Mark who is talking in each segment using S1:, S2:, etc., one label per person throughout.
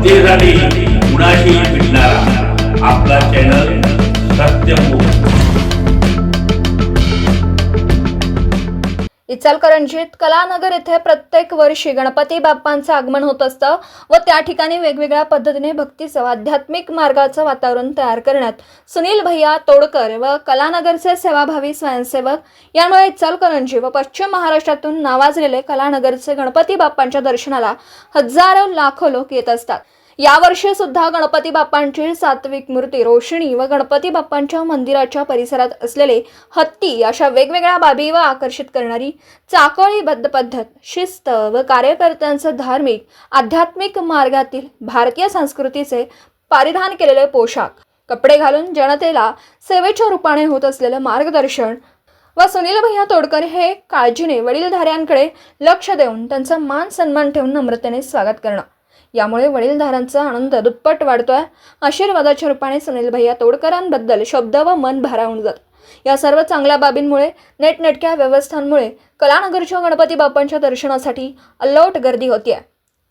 S1: जनतेसाठी कुणाशी भेटणारा? आपला चॅनल सत्यमुख
S2: इचलकरंजीत कलानगर येथे प्रत्येक वर्षी गणपती बाप्पांचं आगमन होत असतं व त्या ठिकाणी वेगवेगळ्या पद्धतीने भक्तीचं आध्यात्मिक मार्गाचं वातावरण तयार करण्यात सुनील भैया तोडकर व कलानगरचे सेवाभावी स्वयंसेवक यामुळे इचलकरंजी व पश्चिम महाराष्ट्रातून नावाजलेले कलानगरचे गणपती बाप्पांच्या दर्शनाला हजारो लाखो लोक येत असतात. यावर्षी सुद्धा गणपती बाप्पांची सात्विक मूर्ती रोषणी व गणपती बाप्पांच्या मंदिराच्या परिसरात असलेले हत्ती अशा वेगवेगळ्या बाबी व आकर्षित करणारी चाकळीबद्ध पद्धत शिस्त व कार्यकर्त्यांचं धार्मिक आध्यात्मिक मार्गातील भारतीय संस्कृतीचे परिधान केलेले पोशाख. कपडे घालून जनतेला सेवेच्या रूपाने होत असलेलं मार्गदर्शन व सुनील भैया तोडकर हे काळजीने वडीलधाऱ्यांकडे लक्ष देऊन त्यांचा मान सन्मान ठेवून नम्रतेने स्वागत करणं. यामुळे वडीलधारांचा आनंद दुप्पट वाढतोय. आशीर्वादाच्या रूपाने सुनील भैया तोडकरांबद्दल शब्द व मन भारावून जात. या सर्व चांगल्या बाबींमुळे नेटनेटक्या व्यवस्थांमुळे कलानगरच्या गणपती बाप्पांच्या दर्शनासाठी अल्लोट गर्दी होती आहे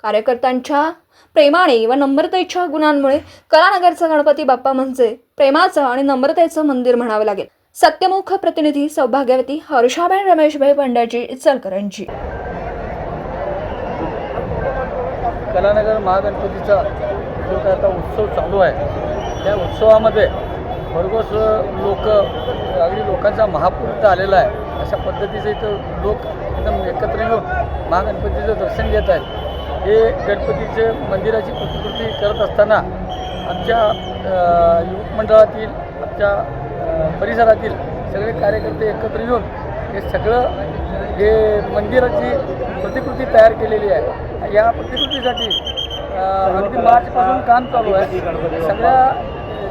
S2: कार्यकर्त्यांच्या प्रेमाने व नम्रतेच्या गुणांमुळे कलानगरचा गणपती बाप्पा म्हणजे प्रेमाचं आणि नम्रतेचं मंदिर म्हणावं लागेल. सत्यमुख प्रतिनिधी सौभाग्यवती हर्षाबेन रमेशभाई पंड्याजी इचलकरंजी.
S3: कलानगर महागणपतीचा जो काय आता उत्सव चालू आहे त्या उत्सवामध्ये भरघोस लोक अगदी लोकांचा महापूर इथं आलेला आहे. अशा पद्धतीचं इथं लोक एकदम एकत्र येऊन महागणपतीचं दर्शन घेत आहेत. हे गणपतीचे मंदिराची प्रतिकृती करत असताना आमच्या युवक मंडळातील आमच्या परिसरातील सगळे कार्यकर्ते एकत्र येऊन हे सगळं हे मंदिराची प्रतिकृती तयार केलेली आहे. या प्रतिकृतीसाठी अगदी मार्चपासून काम चालू आहे सगळ्या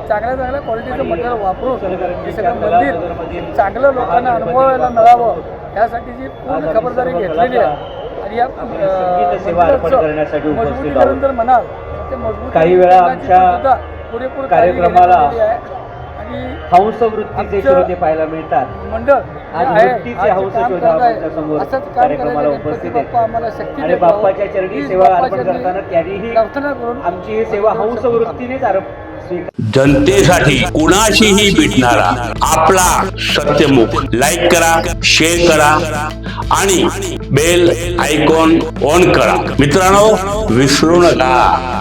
S3: चांगल्या चांगल्या क्वालिटीचं मटेरियल वापरून हे सगळं मंदिर चांगलं लोकांना अनुभवायला मिळावं यासाठीची पूर्ण खबरदारी घेतलेली आहे आणि या मजबूतीकरण. जर म्हणाल ते मजबूत
S4: काही वेळा आमच्या
S3: पुरेपूर
S4: कार्यक्रमाला.
S3: आणि
S4: हंस वृत्तीचे
S3: आमचं
S4: श्रोते पाहायला मिळतात
S3: मंडळ असंच काम आम्हाला शक्ती
S4: आणि. बाप्पाच्या चरणी सेवा अर्पण करताना त्यांनीही
S3: प्रार्थना करून
S4: आमची ही सेवा हंस वृत्तीनेच
S1: जनतेसाठी कुणाशीही भेटणारा आपला सत्यमुख लाईक करा शेअर करा आणि बेल आयकॉन ऑन करा. मित्रांनो विसरू नका.